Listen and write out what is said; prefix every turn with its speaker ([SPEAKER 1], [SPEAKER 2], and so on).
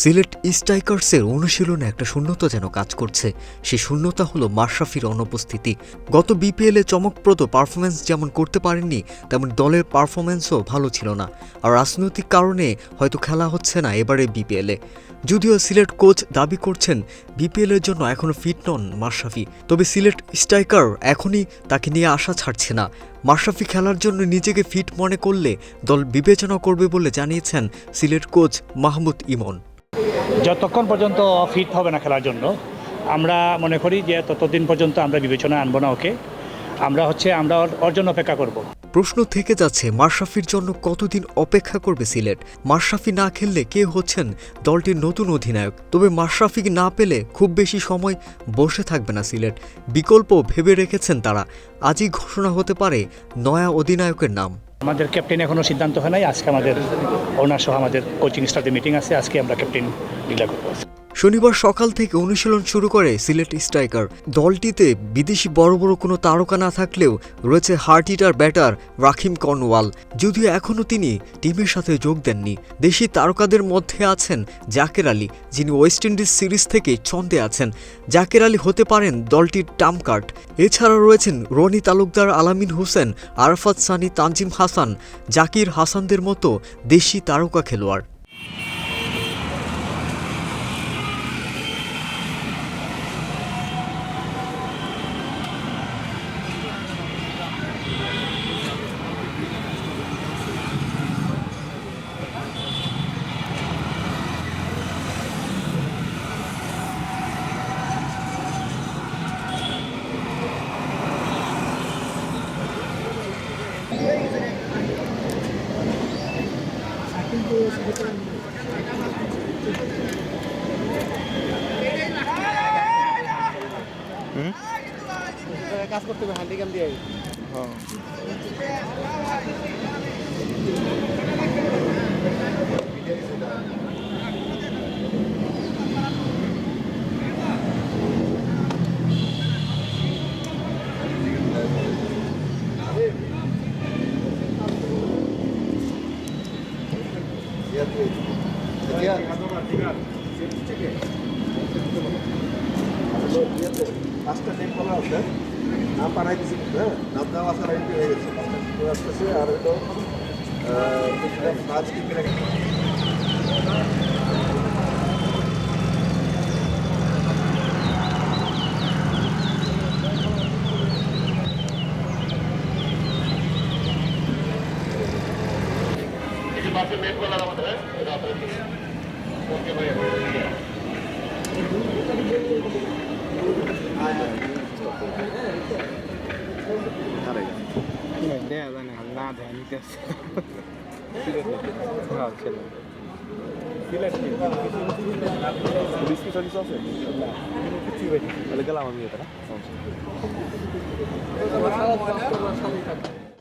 [SPEAKER 1] সিলেট স্ট্রাইকার্সের অনুশীলনে একটা শূন্যতা যেন কাজ করছে। সেই শূন্যতা হলো মাশরাফির অনুপস্থিতি। গত বিপিএলে চমকপ্রদ পারফরমেন্স যেমন করতে পারেননি, তেমন দলের পারফরমেন্সও ভালো ছিল না। আর রাজনৈতিক কারণে হয়তো খেলা হচ্ছে না এবারে বিপিএলে। যদিও সিলেট কোচ দাবি করছেন, বিপিএলের জন্য এখনও ফিট নন মাশরাফি। তবে সিলেট স্ট্রাইকার এখনই তাকে নিয়ে আশা ছাড়ছে না। মাশরাফি খেলার জন্য নিজেকে ফিট মনে করলে দল বিবেচনা করবে বলে জানিয়েছেন সিলেট কোচ মাহমুদ ইমন।
[SPEAKER 2] যতক্ষণ পর্যন্ত ফিট হবে না খেলার জন্য আমরা মনে করি যে ততদিন পর্যন্ত আমরা বিবেচনা আনব না ওকে। আমরা হচ্ছে আমরা ওর- জন্য অপেক্ষা করব।
[SPEAKER 1] প্রশ্ন থেকে যাচ্ছে মাশরাফির জন্য কতদিন অপেক্ষা করবে সিলেট? মাশরাফি না খেললে কে হচ্ছেন দলটির নতুন অধিনায়ক? তবে মাশরাফি না পেলে খুব বেশি সময় বসে থাকবে না সিলেট। বিকল্প ভেবে রেখেছেন তারা। আজই ঘোষণা হতে পারে নয়া অধিনায়কের নাম।
[SPEAKER 2] আমাদের ক্যাপ্টেন এখনও সিদ্ধান্ত হয় নাই। আজকে আমাদের ওনার সহ আমাদের কোচিং স্টাফের মিটিং আছে। আজকে আমরা ক্যাপ্টেন করব।
[SPEAKER 1] শনিবার সকাল থেকে অনুশীলন শুরু করে সিলেট স্ট্রাইকার। দলটিতে বিদেশি বড় বড় কোনো তারকা না থাকলেও রয়েছে hard hitter batter Rahkeem Cornwall. যদিও এখনও তিনি টিমের সাথে যোগ দেননি। দেশি তারকাদের মধ্যে আছেন জাকের আলী, যিনি ওয়েস্ট ইন্ডিজ সিরিজ থেকে ছন্দে আছেন। জাকের আলী হতে পারেন দলটির টামকার্ট এছাড়া রয়েছেন রনি তালুকদার, আলামিন হোসেন, আরাফাত সানি, তানজিম হাসান, জাকির হাসানদের মতো দেশি তারকা খেলোয়াড়।
[SPEAKER 3] কাজ করতে হবে হ্যান্ডিক্যাম দিয়ে পাঁচটা টেক করা আছে নাম পাঠাই দিছি কিন্তু হ্যাঁ নাম দেওয়া আছে লাইনটি হয়ে গেছে পাঁচটা আসতেছে আর হলো
[SPEAKER 4] দেয়া যায় না না দেয় নিতে আসছে হ্যাঁ ছেলে গেলাম আমি এটা